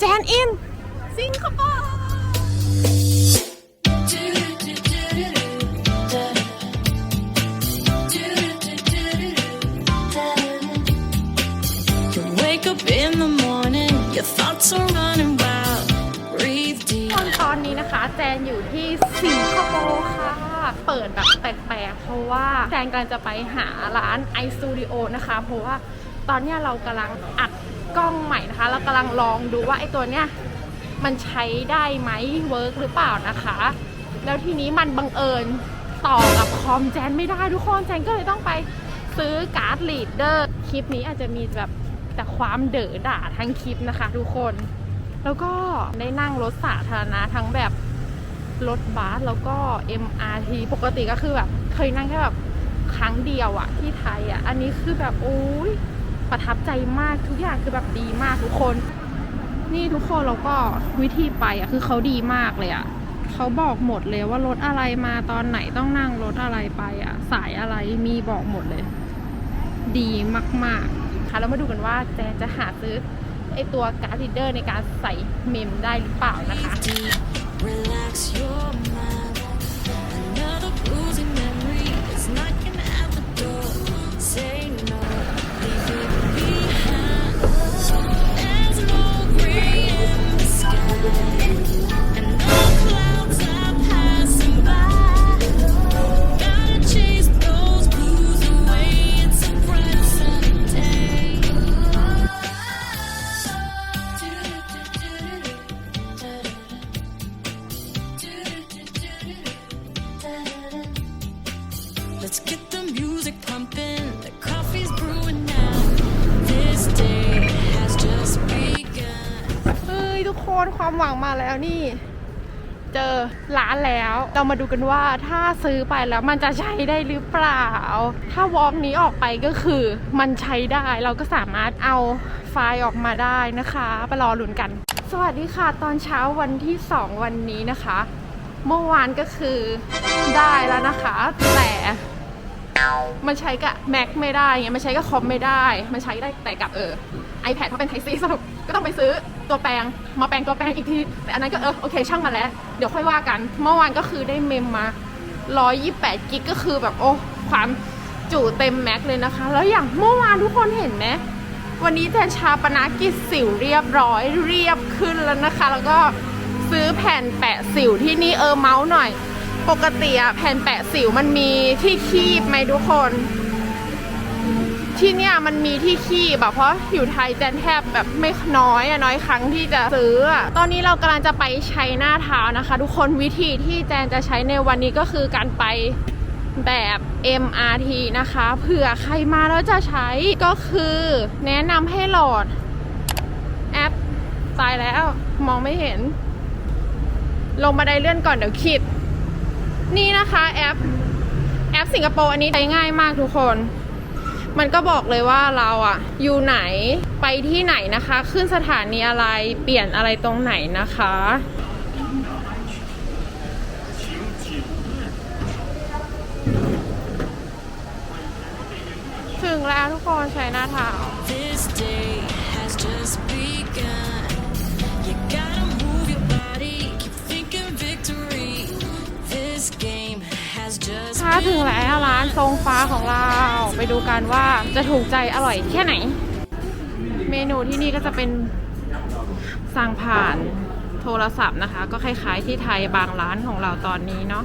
แจนอินสิงคโปร์ You wake up in the morning, your thoughts are running wild. Breathe deep. ตอนตอนนี้นะคะแจนอยู่ที่สิงคโปร์ค่ะ เปิดแบบแปลกๆ เพราะว่าแจนกำลังจะไปหาร้าน iStudio นะคะ เพราะว่าตอนเนี้ยเรากำลังอัด กล้องใหม่นะคะ เรากำลังลองดูว่าไอตัวเนี้ยมันใช้ได้ไหมเวิร์กหรือเปล่านะคะ แล้วทีนี้มันบังเอิญต่อกับคอมแจนไม่ได้ทุกคนแจนก็เลยต้องไปซื้อการ์ดลีดเดอร์คลิปนี้อาจจะมีแบบแต่ความเด๋อด่าทั้งคลิปนะคะ ทุกคน แล้วก็ได้นั่งรถสาธารณะทั้งแบบรถบัสแล้วก็ MRT ปกติก็คือแบบเคยนั่งแค่แบบครั้งเดียวอะที่ไทยอะอันนี้คือแบบโอ้ย ประทับใจมากทุกอย่างคือแบบดีมากทุกคน นี่ทุกคนแล้วก็วิธีไปอะคือเขาดีมากเลยอะเขาบอกหมดเลยว่ารถอะไรมาตอนไหนต้องนั่งรถอะไรไปอะ สายอะไรมีบอกหมดเลย ดีมากๆ ค่ะแล้วมาดูกันว่าแจนจะหาซื้อไอตัวการ์ดรีดเดอร์ในการใส่เมมได้หรือเปล่านะคะ มาดูกันว่าถ้าซื้อไปแล้วมันจะใช้ได้หรือเปล่า ถ้าวอล์กนี้ออกไปก็คือมันใช้ได้เราก็สามารถเอาไฟล์ออกมาได้นะคะไปรอลุ้นกัน สวัสดีค่ะตอนเช้าวันที่ 2 วันนี้นะคะ เมื่อวานก็คือได้แล้วนะคะ แต่ มันใช้กับ Mac ไม่ได้ไงมันใช้กับคอมไม่ได้ มันใช้ได้แต่กับเออ iPad เพราะเป็นไทซีสรุปก็ต้องไปซื้อตัวแปลงมาแปลงตัวแปลงอีกที แต่อันนั้นก็เออโอเคช่างมันแล้ว เดี๋ยวค่อยว่ากัน เมื่อวานก็คือได้เมมมา 128 กิกก็คือแบบโอ้ความจุเต็มแม็กเลยนะคะ แล้วอย่างเมื่อวานทุกคนเห็นไหมวันนี้แจนชาปนากิจสิวเรียบร้อยเรียบขึ้นแล้วนะคะ แล้วก็ซื้อแผ่นแปะสิวที่นี่เออเมาส์หน่อย ปกติอะแผ่นแปะสิวมันมีที่คีบไหมทุกคน ที่เนี่ยมันมีที่คีบแบบเพราะอยู่ไทยแจนแทบแบบไม่น้อยอะน้อยครั้งที่จะซื้ออะตอนนี้เรากำลังจะไปใช้หน้าเท้านะคะ ทุกคนวิธีที่แจนจะใช้ในวันนี้ก็คือการไปแบบ MRT นะคะเผื่อใครมาแล้วจะใช้ก็คือแนะนำให้โหลดแอปตายแล้ว มองไม่เห็น ลงบันไดเลื่อนก่อนเดี๋ยวคิด นี่นะคะแอปแอปสิงคโปร์อันนี้ใช้ง่ายมากทุกคน มันก็บอกเลยว่าเราอะอยู่ไหนไปที่ไหนนะคะ ขึ้นสถานีอะไรเปลี่ยนอะไรตรงไหนนะคะ ถึงแล้วทุกคนใช้หน้าเท้า มาถึงแล้วร้านทรงฟ้าของเรา ไปดูกันว่าจะถูกใจอร่อยแค่ไหน เมนูที่นี่ก็จะเป็นสั่งผ่านโทรศัพท์นะคะ ก็คล้ายๆที่ไทยบางร้านของเราตอนนี้เนาะ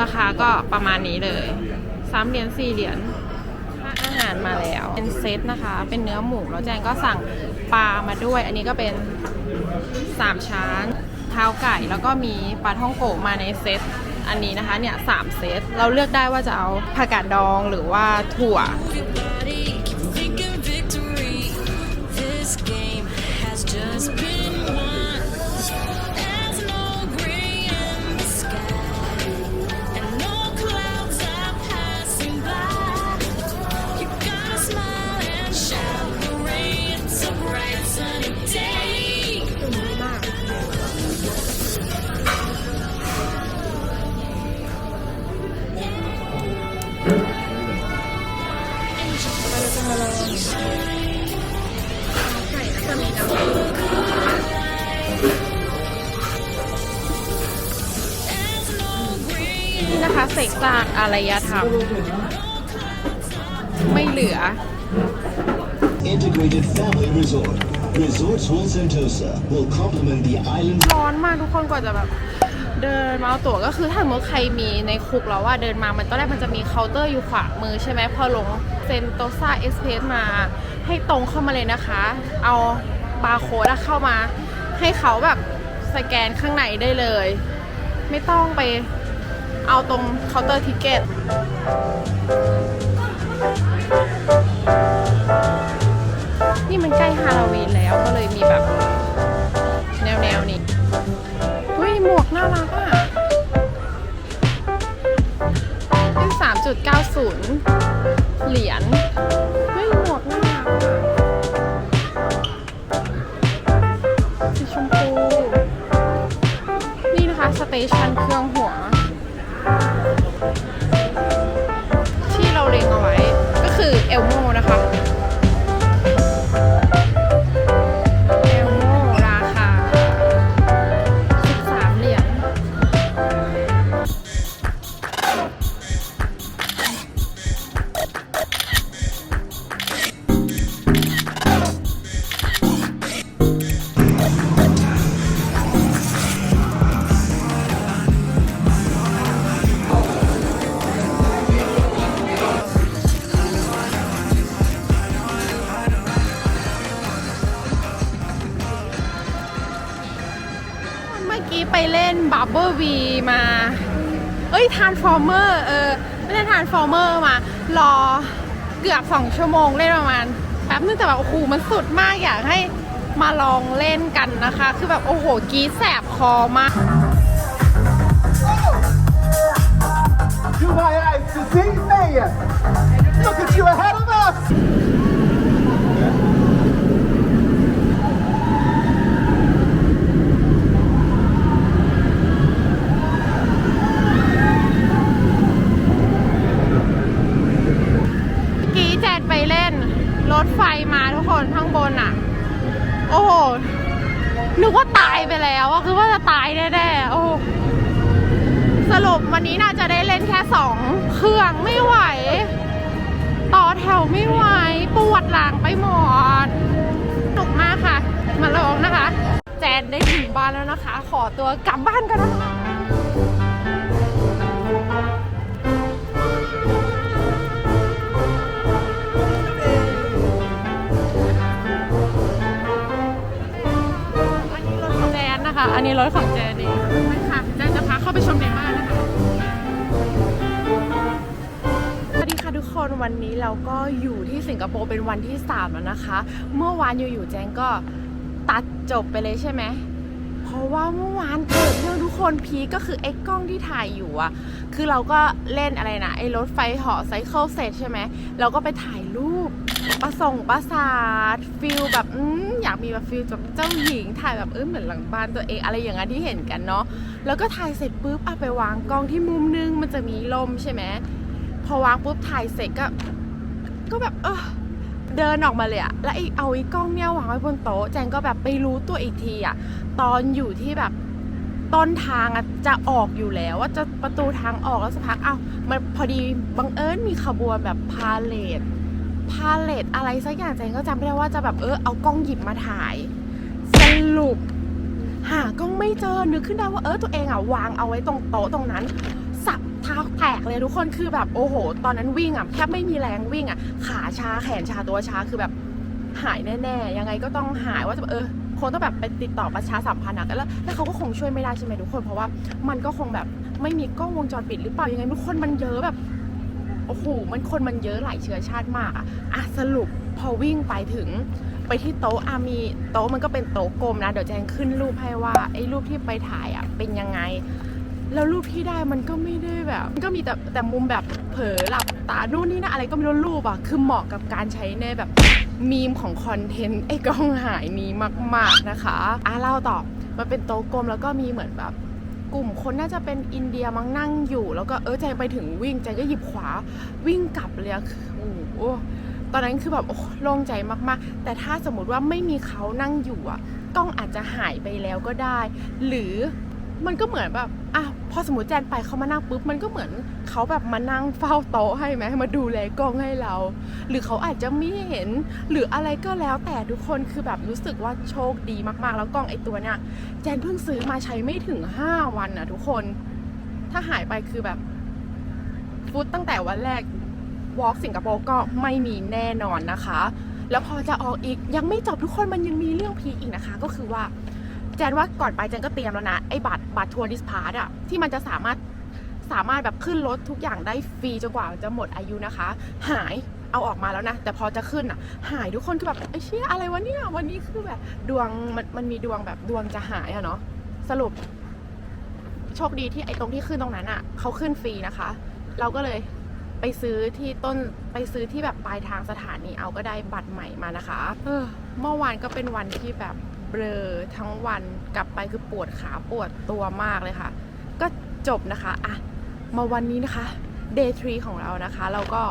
ราคาก็ประมาณนี้เลยสามเหรียญสี่เหรียญอาหารมาแล้ว เป็นเซตนะคะ เป็นเนื้อหมูแล้วแจงก็สั่งปลามาด้วย อันนี้ก็เป็นสามชั้น ข้าวไก่ แล้วก็มีปลาท่องโกะมาในเซตอันนี้นะคะเนี่ยสามเซตเราเลือกได้ว่าจะเอาผักกาดดองหรือว่าถั่วากอารยธรรม ไม่เหลือ Integrated Family Resort. Resorts World Sentosa will complement the island's ร้อนมากทุกคนกว่าจะแบบ เดินมาเอาตั๋วก็คือถ้าสมมติใครมีในคุกแล้วว่าเดินมามันตอนแรกมันจะมีเคาน์เตอร์อยู่ขวามือใช่ไหมพอลงเซนโตซาเอ็กเพสมาให้ตรงเข้ามาเลยนะคะ เอาบาร์โค้ดเข้ามา ให้เขาแบบสแกนข้างในได้เลย ไม่ต้องไป เอาตรงเคาน์เตอร์ทิเกตนี่มันใกล้ฮาโลวีนแล้วก็เลยมีแบบ แนวแนวๆนี้เฮ้ย หมวกน่ารักอะนี่สามจุดเก้าศูนย์เหรียญเฮ้ย หมวกน่ารักอะสีชมพู นี่นะคะ สเตชันเครื่องหัว ที่เราเล็งเอาไว้ก็คือเอลโม นบับเบิลวีมาเอ้ยทานฟอร์เมอร์เออไม่ได้ทานฟอร์เมอร์มา รอเกือบสองชั่วโมงเล่นประมาณแป๊บนึงแต่แบบโอ้โหมันสุดมากอยากให้มาลองเล่นกันนะคะ คือแบบโอ้โหกรีดแสบคอมาก To my eyes to see me. Look at you ahead of us. เมื่อกี้แจนไป เล่น รถไฟมาทุกคนข้างบนอะ โอ้โหนึกว่าตายไปแล้วอะคือว่าจะตายแน่ๆโอ้โหสรุปวันนี้น่าจะได้เล่นแค่สองเครื่องไม่ไหว ต่อแถวไม่ไหว ปวดหลังไปหมดสนุกมากค่ะ มาลองนะคะ แจนได้ถึงบ้านแล้วนะคะ ขอตัวกลับบ้านกันนะ อันนี้รถของแจนเองไปค่ะแจนจะพาเข้าไปชมในบ้านนะคะสวัสดีค่ะทุกคนวันนี้เราก็อยู่ที่สิงคโปร์เป็นวันที่ 3 แล้วนะคะ เมื่อวานอยู่ๆแจงก็ตัดจบไปเลยใช่ไหมเพ ราะว่าเมื่อวานเกิดเรื่องทุกคนพีก็คือไอ้กล้องที่ถ่ายอยู่อะคือเราก็เล่นอะไรนะไอ้รถไฟเหาะไซเคิลเสร็จใช่ไหมเราก็ไปถ่ายรูปประส่งประสาทฟิลแบบอืมอยากมีแบบฟิลแบบเจ้าหญิงถ่ายแบบเออเหมือนหลังบ้านตัวเองอะไรอย่างนั้นที่เห็นกันเนาะแล้วก็ถ่ายเสร็จปุ๊บเอาไปวางกล้องที่มุมนึงมันจะมีลมใช่ไหมพอวางปุ๊บถ่ายเสร็จก็ ก็แบบเออเดินออกมาเลยอะแล้วไอ้เอาไอ้กล้องเนี่ยวางไว้บนโต๊ะแจงก็แบบไปรู้ตัวอีกทีอะ ตอนอยู่ที่แบบต้นทางอะจะออกอยู่แล้ว ว่าจะประตูทางออกแล้วสักพักเอ้ามันพอดีบังเอิญมีขบวนแบบพาเลทพาเลทอะไรสักอย่างแจก็จำไม่ได้ว่าจะแบบเออเอากล้องหยิบมาถ่ายสรุปหากล้องไม่เจอนึกขึ้นได้ว่าเออตัวเองอะวางเอาไว้ตรงโต๊ะตรงนั้น สับเท้าแตกเลยทุกคนคือแบบโอ้โห ตอนนั้นวิ่งอะแทบไม่มีแรงวิ่งอะขาชาแขนชาตัวชาคือแบบหายแน่ๆยังไงก็ต้องหายว่าจะแบบเออ คงต้องแบบไปติดต่อประชาสัมพันธ์อะแล้วแล้วเขาก็คงช่วยไม่ได้ใช่ไหมทุกคน เพราะว่ามันก็คงแบบไม่มีกล้องวงจรปิดหรือเปล่ายังไงทุกคนมันเยอะแบบโอ้โหมันคนมันเยอะหลายเชื้อชาติมากอะอะสรุปพอวิ่งไปถึงไปที่โต๊ะอามีโต๊ะมันก็เป็นโต๊ะกลมนะ เดี๋ยวแจงขึ้นรูปให้ว่าไอ้รูปที่ไปถ่ายอะเป็นยังไง แล้วรูปที่ได้มันก็ไม่ได้แบบมันก็มีแต่แต่มุมแบบเผลอหลับตานู่นนี่นะอะไรก็ไม่รู้รูปอะคือเหมาะกับการใช้ในแบบ มีมของคอนเทนต์ไอ้กล้องหายนี้มาก ๆนะคะอะเล่าต่อมันเป็นโต๊ะกลมแล้วก็มีเหมือนแบบกลุ่มคนน่าจะเป็นอินเดียมั้งนั่งอยู่ แล้วก็เออใจไปถึงวิ่งใจก็หยิบขวาวิ่งกลับเลยคือโอ้โหตอนนั้นคือแบบโอ้โล่งใจมากๆ แต่ถ้าสมมติว่าไม่มีเขานั่งอยู่อะกล้องอาจจะหายไปแล้วก็ได้ หรือ มันก็เหมือนแบบอะพอสมมติแจนไปเขามานั่งปุ๊บมันก็เหมือนเขาแบบมานั่งเฝ้าโต๊ะให้ไหมมาดูแลกล้องให้เรา หรือเขาอาจจะไม่เห็น หรืออะไรก็แล้วแต่ทุกคนคือแบบรู้สึกว่าโชคดีมากๆ แล้วกล้องไอตัวเนี้ยแจนเพิ่งซื้อมาใช้ไม่ถึง 5 วันนะทุกคน ถ้าหายไปคือแบบฟุตตั้งแต่วันแรกวอล์กสิงคโปร์ก็ไม่มีแน่นอนนะคะ แล้วพอจะออกอีกยังไม่จบทุกคนมันยังมีเรื่องพีอีกนะคะ ก็คือว่า จนว่าก่อนไปแจนก็เตรียมแล้วนะ ไอ้บัตรบัตรทัวร์ดิสพาร์ตอะที่มันจะสามารถสามารถแบบขึ้นรถทุกอย่างได้ฟรีจนกว่าจะหมดอายุนะคะ หายเอาออกมาแล้วนะ แต่พอจะขึ้นอะหายทุกคนคือแบบไอ้เชี่ยอะไรวะเนี่ยวันนี้คือแบบดวงมันมันมีดวงแบบดวงจะหายอะเนาะสรุป โชคดีที่ไอ้ตรงที่ขึ้นตรงนั้นอะเขาขึ้นฟรีนะคะ เราก็เลยไปซื้อที่ต้นไปซื้อที่แบบปลายทางสถานีเอาก็ได้บัตรใหม่มานะคะ เออเมื่อวานก็เป็นวันที่แบบ ลอทั้งวันกลับไปคือปวดขาปวดตัวมากเลยค่ะ ก็จบนะคะอะมาวันนี้นะคะ day 3 ของเรานะคะ เราก็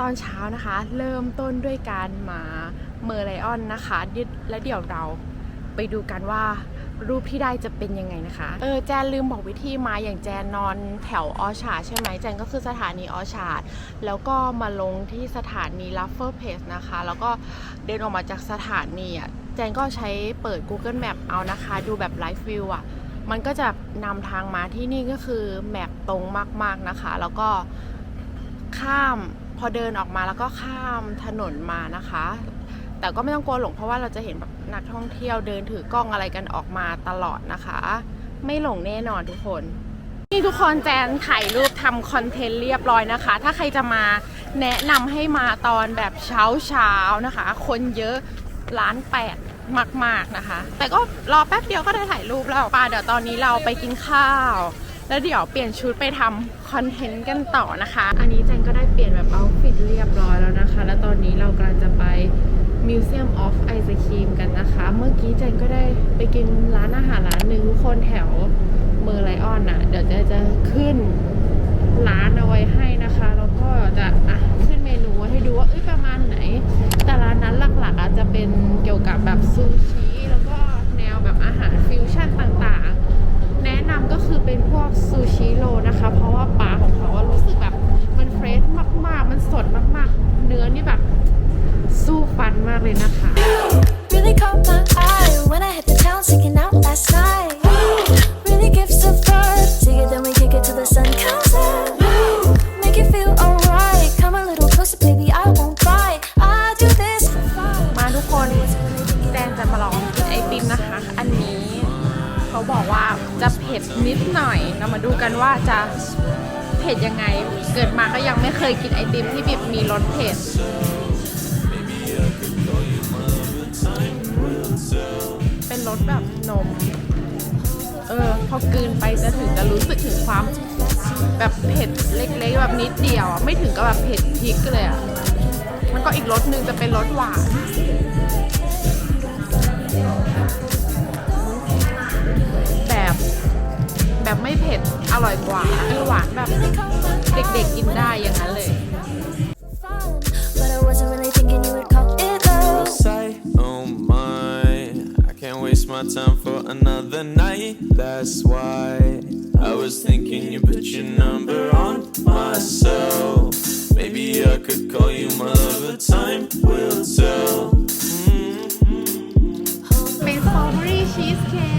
ตอนเช้านะคะ เริ่มต้นด้วยการมาเมอร์ไลออนนะคะและเดี๋ยวเราไปดูกันว่า รูปที่ได้จะเป็นยังไงนะคะ เออแจนลืมบอกวิธีมาอย่างแจนนอนแถวออชาใช่ไหมแจนก็คือสถานีออชาดแล้วก็มาลงที่สถานีลัฟเฟอร์เพสนะคะ แล้วก็เดินออกมาจากสถานีอะแจนก็ใช้เปิด Google Map เอานะคะ ดูแบบไลฟ์วิวอะมันก็จะนำทางมาที่นี่ก็คือแมปตรงมากๆนะคะ แล้วก็ข้ามพอเดินออกมาแล้วก็ข้ามถนนมานะคะ แต่ก็ไม่ต้องกลัวหลงเพราะว่าเราจะเห็นแบบนักท่องเที่ยวเดินถือกล้องอะไรกันออกมาตลอดนะคะ ไม่หลงแน่นอนทุกคน นี่ทุกคนแจนถ่ายรูปทำคอนเทนต์เรียบร้อยนะคะ ถ้าใครจะมาแนะนำให้มาตอนแบบเช้าเช้านะคะ คนเยอะล้านแปดมาก ๆนะคะ แต่ก็รอแป๊บเดียวก็ได้ถ่ายรูปแล้วป่าเดี๋ยวตอนนี้เราไปกินข้าว แล้วเดี๋ยวเปลี่ยนชุดไปทำคอนเทนต์กันต่อนะคะ อันนี้แจนก็ได้เปลี่ยนแบบเอาฟิตเรียบร้อยแล้วนะคะ แล้วตอนนี้เรากำลังจะไป Museum of Ice Cream กันนะคะ เมื่อกี้แจนก็ได้ไปกินร้านอาหารร้านหนึ่งทุกคนแถวเมอร์ไลออนน่ะ เดี๋ยวจะจะขึ้นร้านเอาไว้ให้นะคะ แล้วก็จะอะขึ้นเมนูให้ดูว่าเอ้ยประมาณไหน แต่ร้านนั้นหลักๆอาจจะเป็นเกี่ยวกับแบบซูชิแล้วก็แนวแบบอาหารฟิวชั่นต่างๆ แนะนำก็คือเป็นพวกซูชิโรนะคะ เพราะว่าปลาของเขาอะรู้สึกแบบมันเฟรชมากๆ มันสดมากๆ เนื้อนี่แบบ สู้ฟันมากเลยนะคะ Really caught my eye when I hit the town sneaking out last night. Really gives a vibe. Take it, then we kick it till the sun comes up. Make it feel alright. Come a little closer, baby. I won't bite. I do this for fun. มาทุกคนแจนจะมาลองกินไอติมนะคะ อันนี้เขาบอกว่าจะเผ็ดนิดหน่อย เรามาดูกันว่าจะเผ็ดยังไง เกิดมาก็ยังไม่เคยกินไอติมที่แบบมีรสเผ็ด นม เออ พอกลืนไปจะถึงจะรู้สึกถึงความแบบเผ็ดเล็กๆแบบนิดเดียวอะไม่ถึงกับแบบเผ็ดพริกเลยอะ มันก็อีกรสหนึ่งจะเป็นรสหวานแบบแบบไม่เผ็ดอร่อยกว่าคือหวานแบบ Really caught my eye เด็กๆกินได้อย่างนั้นเลย fun. But I wasn't really thinking you would call it love. Say, oh my, I can't waste my time for another night. That's why I was thinking you put your number on my cell. Maybe I could call you my lover. Time will tell. Mm-hmm. เป็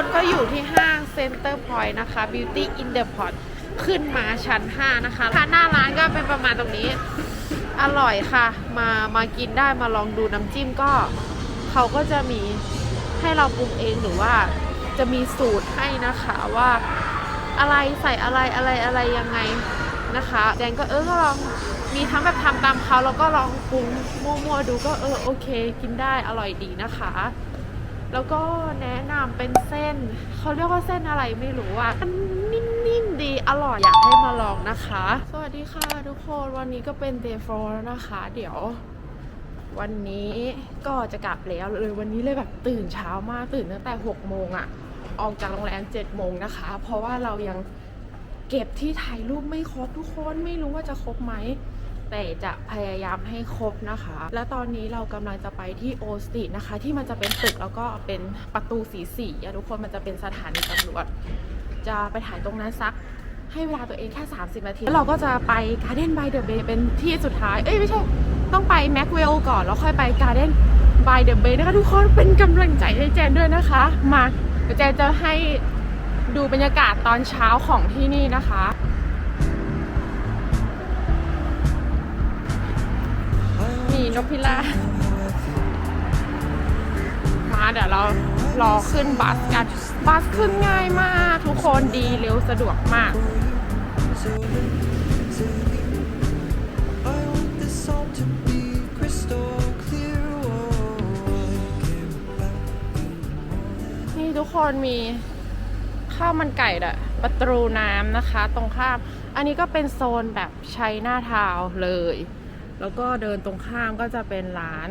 คนก็อยู่ที่ห้าง Center Point นะคะ Beauty in the Pot ขึ้นมาชั้น 5 นะคะถ้าหน้าร้านก็เป็นประมาณตรงนี้ อร่อยค่ะ มามากินได้มาลองดูน้ำจิ้มก็ เขาก็จะมีให้เราปรุงเองหรือว่าจะมีสูตรให้นะคะว่าอะไรใส่อะไรอะไรอะไรยังไงนะคะแดนก็เออก็ลองมีทั้งแบบทำตามเขาแล้วก็ลองปรุงมั่วๆดูก็เออโอเค กินได้อร่อยดีนะคะ แล้วก็แนะนำเป็นเส้น เขาเรียกว่าเส้นอะไรไม่รู้อะมันนิ่มๆดีอร่อยอยากให้มาลองนะคะ สวัสดีค่ะทุกคนวันนี้ก็เป็น day 4แล้วนะคะ เดี๋ยววันนี้ก็จะกลับแล้วเลยวันนี้เลยแบบตื่นเช้ามากตื่นตั้งแต่6โมงอะออกจากโรงแรม7โมงนะคะ เพราะว่าเรายังเก็บที่ถ่ายรูปไม่ครบทุกคนไม่รู้ว่าจะครบไหม แต่จะพยายามให้ครบนะคะ และตอนนี้เรากำลังจะไปที่โอสตินะคะ ที่มันจะเป็นตึกแล้วก็เป็นประตูสีสีๆอะทุกคนมันจะเป็นสถานีตำรวจ จะไปถ่ายตรงนั้นสักให้เวลาตัวเองแค่ 30 นาที แล้วเราก็จะไป Garden by the Bay เป็นที่สุดท้าย เอ้ย ไม่ใช่ ต้องไป Macwell ก่อน แล้วค่อยไป Garden by the Bay นะคะ ทุกคนเป็นกำลังใจให้แจนด้วยนะคะ มาเดี๋ยวแจนจะให้ดูบรรยากาศตอนเช้าของที่นี่นะคะ นกพิราบมาเดี๋ยวเรารอขึ้นบัสกัน บัสขึ้นง่ายมาก ทุกคนดีเร็วสะดวกมากนี่ทุกคนมีข้าวมันไก่อะประตูน้ำนะคะ ตรงข้าม อันนี้ก็เป็นโซนแบบใช้หน้าทาวเลย แล้วก็เดินตรงข้ามก็จะเป็นร้าน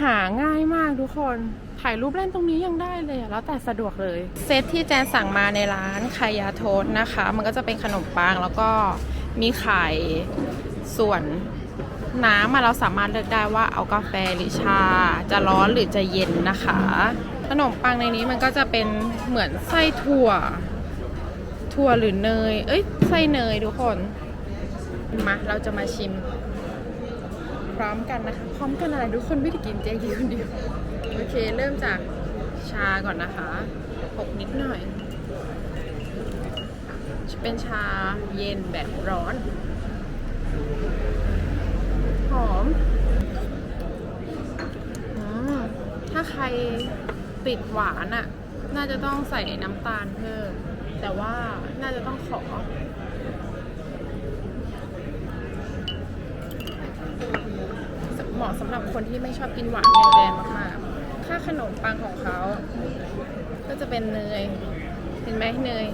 หาง่ายมากทุกคน ถ่ายรูปเล่นตรงนี้ยังได้เลย แล้วแต่สะดวกเลย เซตที่แจนสั่งมาในร้านคายาโทสนะคะ มันก็จะเป็นขนมปังแล้วก็มีไข่ส่วนน้ำอะเราสามารถเลือกได้ว่าเอากาแฟหรือชา จะร้อนหรือจะเย็นนะคะ ขนมปังในนี้มันก็จะเป็นเหมือนไส้ถั่ว ถั่วหรือเนย เอ้ยไส้เนยทุกคน มาเราจะมาชิม พร้อมกันนะคะ พร้อมกันอะไรทุกคนไม่ได้กินเจ๊กินคนเดียว โอเค เริ่มจากชาก่อนนะคะหกนิดหน่อย เป็นชาเย็นแบบร้อน หอมอถ้าใครติดหวานอะ่ะ น่าจะต้องใส่น้ำตาลเพิ่มแต่ว่าน่าจะต้องขอ เห มาะสำหรับคนที่ไม่ชอบกินหวานอย่างแดนมากๆ ค่าขนมปังของเขา ก็จะเป็นเนย เห็นไหมเนย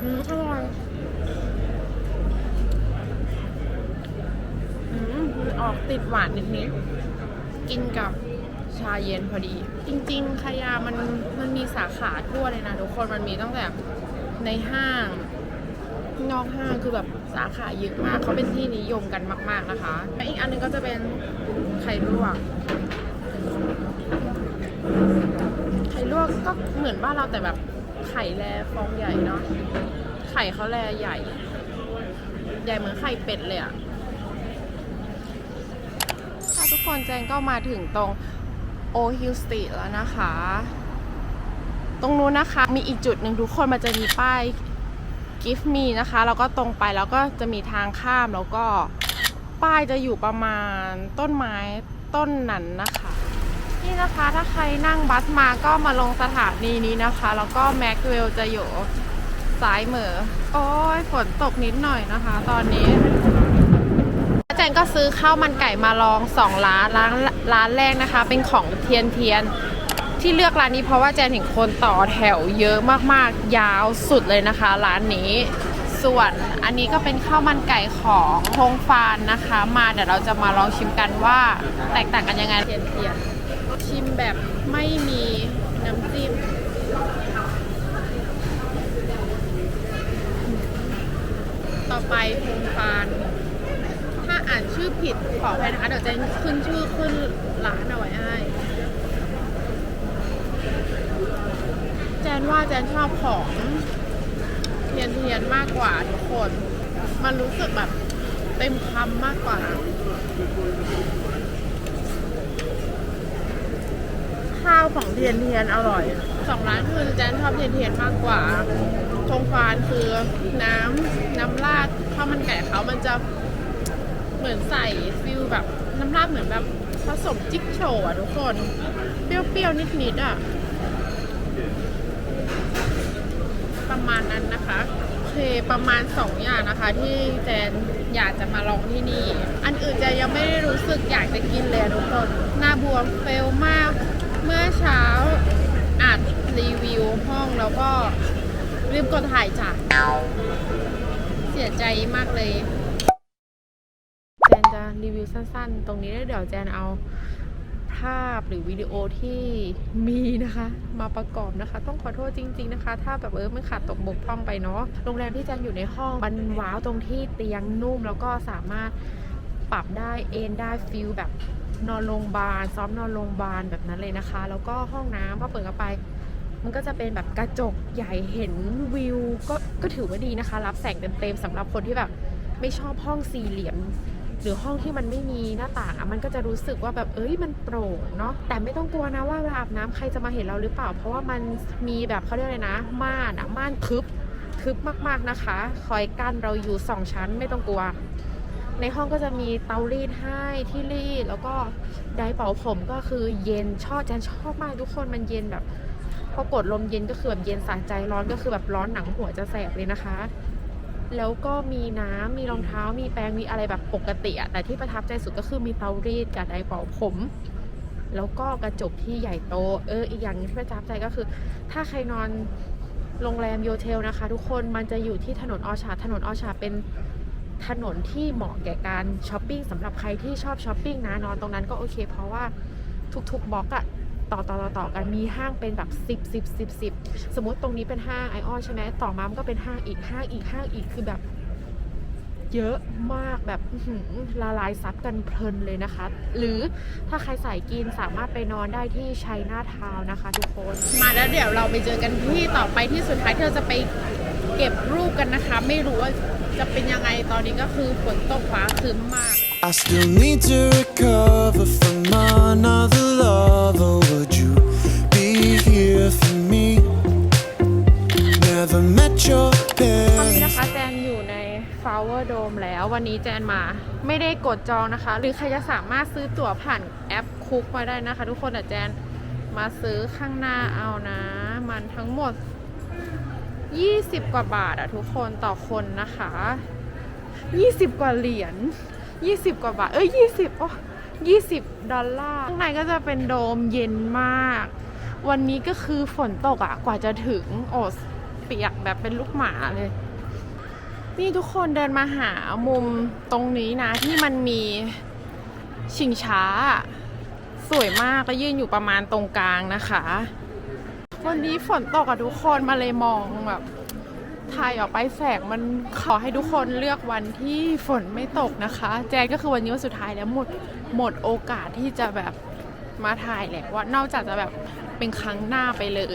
อืมอร่อย อืมออกติดหวานนิดๆกินกับชาเย็นพอดี จริงๆคายามันมันมีสาขาทั่วเลยนะทุกคน มันมีตั้งแต่ในห้าง นอกห้างคือแบบสาขาเยอะมากเขาเป็นที่นิยมกันมาก ๆนะคะและอีกอันหนึงก็จะเป็นไข่ลวก ไข่ลวกก็เหมือนบ้านเราแต่แบบไข่แลฟองใหญ่เนาะไข่เขาแลใหญ่ ใหญ่เหมือนไข่เป็ดเลยอะค่ะทุกคนแจงก็มาถึงตรงโอฮิลสตีแล้วนะคะ ตรงนู้นนะคะมีอีกจุดหนึ่งทุกคนมันจะมีป้าย give me นะคะแล้วก็ตรงไปแล้วก็จะมีทางข้ามแล้วก็ป้ายจะอยู่ประมาณต้นไม้ต้นนั้นนะคะ นี่นะคะถ้าใครนั่งบัสมาก็มาลงสถานีนี้นะคะ แล้วก็แม็กเวลจะอยู่ซ้ายมือโอ้ยฝนตกนิดหน่อยนะคะ ตอนนี้แจนก็ซื้อข้าวมันไก่มาลองสองร้านร้านร้านแรกนะคะ เป็นของเทียนเทียน ที่เลือกร้านนี้เพราะว่าแจนเห็นคนต่อแถวเยอะมากๆ ยาวสุดเลยนะคะ ร้านนี้ ส่วนอันนี้ก็เป็นข้าวมันไก่ของพงฟานนะคะ มาเดี๋ยวเราจะมาลองชิมกันว่าแตกต่างกันยังไงเทียนเทียนชิมแบบไม่มีน้ำจิ้มต่อไปพงฟานถ้าอ่านชื่อผิดขออภัยนะคะเดี๋ยวเจนขึ้นชื่อขึ้นร้านเอาไว้ให้ แจ นว่าแจนชอบของเทียนเทียนมากกว่าทุกคน มันรู้สึกแบบเต็มคำมากกว่า ข้าวของเทียนเทียนอร่อยสองร้านคือแจนชอบเทียนเทียนมากกว่าทงฟานคือน้ำน้ำราดข้าวมันไก่เขามันจะเหมือนใส่ฟิลแบบน้ำราดเหมือนแบบผสมจิ๊กโฉวอะทุกคน เปรี้ยวๆนิดๆอะ ประมาณนั้นนะคะโอเคประมาณ 2 อย่างนะคะ ที่แจนอยากจะมาลองที่นี่ อันอื่นแจนยังไม่ได้รู้สึกอยากจะกินเลยทุกคนหน้าบวมเฟลมาก เมื่อเช้าอัดรีวิวห้องแล้วก็ลืมกดถ่ายจ้ะเสียใจมากเลย แจนจะรีวิวสั้นๆ ตรงนี้แล้วเดี๋ยวแจนเอา ภาพหรือวิดีโอที่มีนะคะ มาประกอบนะคะ ต้องขอโทษจริง ๆนะคะ ถ้าแบบเออมันขาดตกบกพร่องไปเนาะโรงแรมที่แจนอยู่ในห้องมันว้าวตรงที่เตียงนุ่ม แล้วก็สามารถปรับได้เอนได้ฟิลแบบนอนโรงพยาบาลซ้อมนอนโรงพยาบาลแบบนั้นเลยนะคะ แล้วก็ห้องน้ำพอเปิดเข้าไป มันก็จะเป็นแบบกระจกใหญ่เห็นวิวก็ก็ถือว่าดีนะคะ รับแสงเต็มๆสำหรับคนที่แบบไม่ชอบห้องสี่เหลี่ยม หรือห้องที่มันไม่มีหน้าต่างอะมันก็จะรู้สึกว่าแบบเอ้ยมันโปร่งเนาะแต่ไม่ต้องกลัวนะว่าเวลาอาบน้ำใครจะมาเห็นเราหรือเปล่า เพราะว่ามันมีแบบเขาเรียกอะไรนะ ม่านอะม่านทึบทึบมากๆนะคะ คอยกั้นเราอยู่สองชั้นไม่ต้องกลัว ในห้องก็จะมีเตารีดให้ที่รีด แล้วก็ไดร์เป่าผมก็คือเย็นชอบแจนชอบมากทุกคนมันเย็นแบบพอกดลมเย็นก็คือแบบเย็นสะใจร้อนก็คือแบบร้อนหนังหัวจะแสบเลยนะคะ แล้วก็มีน้ำมีรองเท้ามีแปรงมีอะไรแบบปกติอะแต่ที่ประทับใจสุดก็คือมีเตารีดกับไดร์เป่าผม แล้วก็กระจกที่ใหญ่โต เอออีกอย่างนึงที่ประทับใจก็คือ ถ้าใครนอนโรงแรมโยเทลนะคะ ทุกคนมันจะอยู่ที่ถนนออชาถนนออชาเป็นถนนที่เหมาะแก่การช้อปปิ้งสำหรับใครที่ชอบช้อปปิ้งนะนอนตรงนั้นก็โอเค เพราะว่าทุกๆบล็อกอะ ต่อต่อต่อต่อกันมีห้างเป็นแบบสิบสิบสิบสมมติตรงนี้เป็นห้างไอออนใช่ไหมต่อมามันก็เป็นห้างอีกห้างอีกห้างอีกคือแบบ เยอะมากแบบละลายซับกันเพลินเลยนะคะ หรือถ้าใครใส่กินสามารถไปนอนได้ที่ชัยนาทาวนะคะทุกคน มาแล้วเดี๋ยวเราไปเจอกันที่ต่อไปที่สุดท้ายที่เราจะไปเก็บรูปกันนะคะ ไม่รู้ว่าจะเป็นยังไงตอนนี้ก็คือฝนตกฟ้าครึ้มมาก I still need to recover from another lover. Would you be here for me? Never met your Flower Dome แล้ววันนี้แจนมาไม่ได้กดจองนะคะ หรือใครจะสามารถซื้อตั๋วผ่านแอปคุกมาได้นะคะ ทุกคนแต่แจนมาซื้อข้างหน้าเอานะ มันทั้งหมด 20 กว่าบาทอะทุกคนต่อคนนะคะ 20 กว่าเหรียญ20 กว่าบาท เอ้ย20โอ้20 ดอลลาร์ข้างในก็จะเป็นโดมเย็นมาก วันนี้ก็คือฝนตกอะกว่าจะถึงโอ้เปียกแบบเป็นลูกหมาเลย นี่ทุกคนเดินมาหามุมตรงนี้นะ ที่มันมีชิงช้า สวยมากแล้วยืนอยู่ประมาณตรงกลางนะคะ วันนี้ฝนตกอะทุกคนมาเลยมองแบบถ่ายออกไปแสงมันขอให้ทุกคนเลือกวันที่ฝนไม่ตกนะคะ แจนก็คือวันนี้วันสุดท้ายแล้วหมดหมดโอกาสที่จะแบบมาถ่ายแหละว่านอกจากจะแบบเป็นครั้งหน้าไปเลย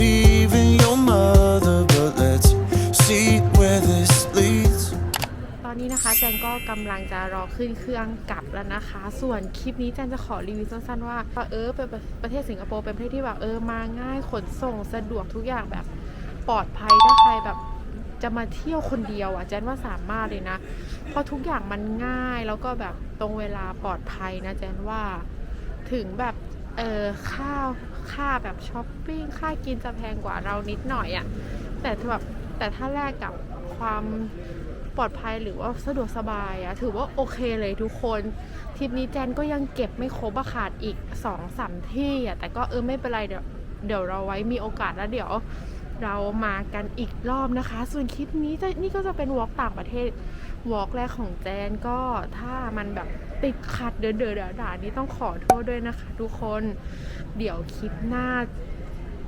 อนนี้นะคะแจนก็กำลังจะรอขึ้นเครื่องกลับแล้วนะคะ ส่วนคลิปนี้แจนจะขอรีวิวสั้นๆว่าเออเป็นประเทศสิงคโปร์เป็นประเทศที่แบบเออมาง่ายขนส่งสะดวกทุกอย่างแบบปลอดภัยถ้าใครแบบจะมาเที่ยวคนเดียวอะแจนว่าสามารถเลยนะ เพราะทุกอย่างมันง่ายแล้วก็แบบตรงเวลาปลอดภัยนะแจนว่าถึงแบบเออค่าค่าแบบช้อปปิ้งค่ากินจะแพงกว่าเรานิดหน่อยอะ่ะแต่แบบแต่ถ้าแลกกับความ ลอดภัยหรือว่าสะดวกสบายอะ่ะถือว่าโอเคเลยทุกคนทริปนี้แจนก็ยังเก็บไม่ครบอะขาดอีกสองสามที่อะ่ะแต่ก็เออไม่เป็นไรเดี๋ยวเดี๋ยวเราไว้มีโอกาสแล้วเดี๋ยวเรามากันอีกรอบนะคะ ส่วนคลิปนี้จะนี่ก็จะเป็นวอล์กต่างประเทศวอล์กแรกของแจนก็ถ้ามันแบบติดขัดเดือดเดือดด่านี่ต้องขอโทษด้วยนะคะ ทุกคนเดี๋ยวคลิปหน้า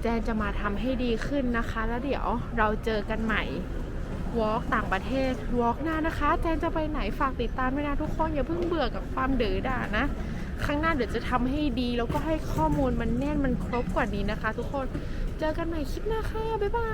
แจนจะมาทำให้ดีขึ้นนะคะ แล้วเดี๋ยวเราเจอกันใหม่ วอล์กต่างประเทศวอล์กหน้านะคะแจนจะไปไหนฝากติดตามด้วยนะทุกคนอย่าเพิ่งเบื่อกับความเดือด่านะครั้งหน้าเดี๋ยวจะทำให้ดี แล้วก็ให้ข้อมูลมันแน่นมันครบกว่านี้นะคะ ทุกคนเจอกันใหม่คลิปหน้าค่ะบ๊ายบาย